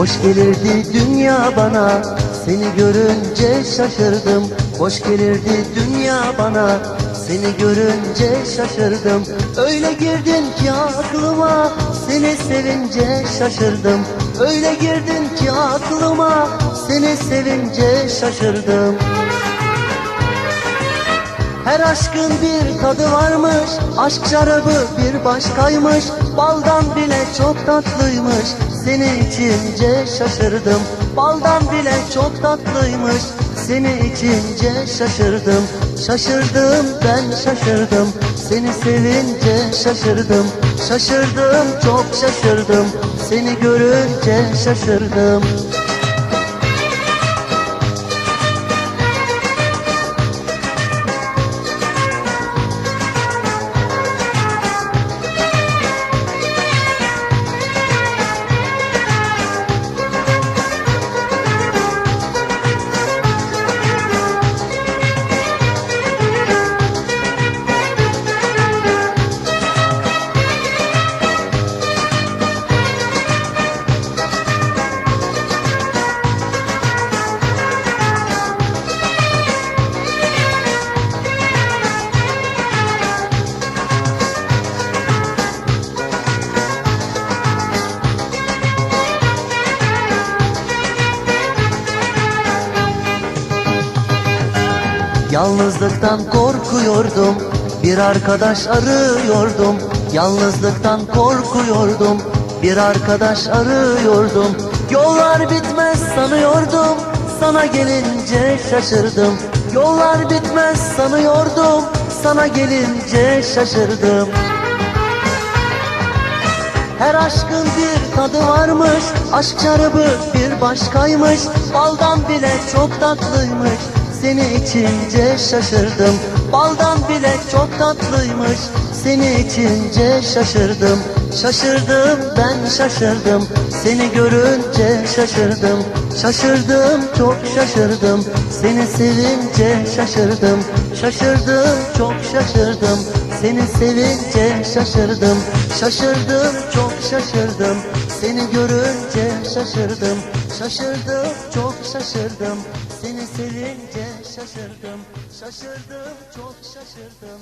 Boş gelirdi dünya bana. Seni görünce şaşırdım. Boş gelirdi dünya bana. Seni görünce şaşırdım. Öyle girdin ki aklıma. Seni sevince şaşırdım. Öyle girdin ki aklıma. Seni sevince şaşırdım her aşkın bir tadı varmış Aşk şarabı bir başkaymış. Baldan bile çok tatlıymış Seni içince şaşırdım. Baldan bile çok tatlıymış Seni içince şaşırdım. Şaşırdım ben şaşırdım Seni sevince şaşırdım. Şaşırdım çok şaşırdım Seni görünce şaşırdım Yalnızlıktan korkuyordum Bir arkadaş arıyordum. Yalnızlıktan korkuyordum Bir arkadaş arıyordum. Yollar bitmez sanıyordum Sana gelince şaşırdım. Yollar bitmez sanıyordum Sana gelince şaşırdım. Her aşkın bir tadı varmış Aşk şarabı bir başkaymış. Baldan bile çok tatlıymış Seni içince şaşırdım. Baldan bile çok tatlıymış. Seni içince şaşırdım. Şaşırdım ben şaşırdım. Seni görünce şaşırdım. Şaşırdım çok şaşırdım. Seni sevince şaşırdım. Şaşırdım çok şaşırdım Seni sevince şaşırdım Şaşırdım çok şaşırdım. Seni görünce şaşırdım Şaşırdım çok şaşırdım. Seni sevince şaşırdım Şaşırdım çok şaşırdım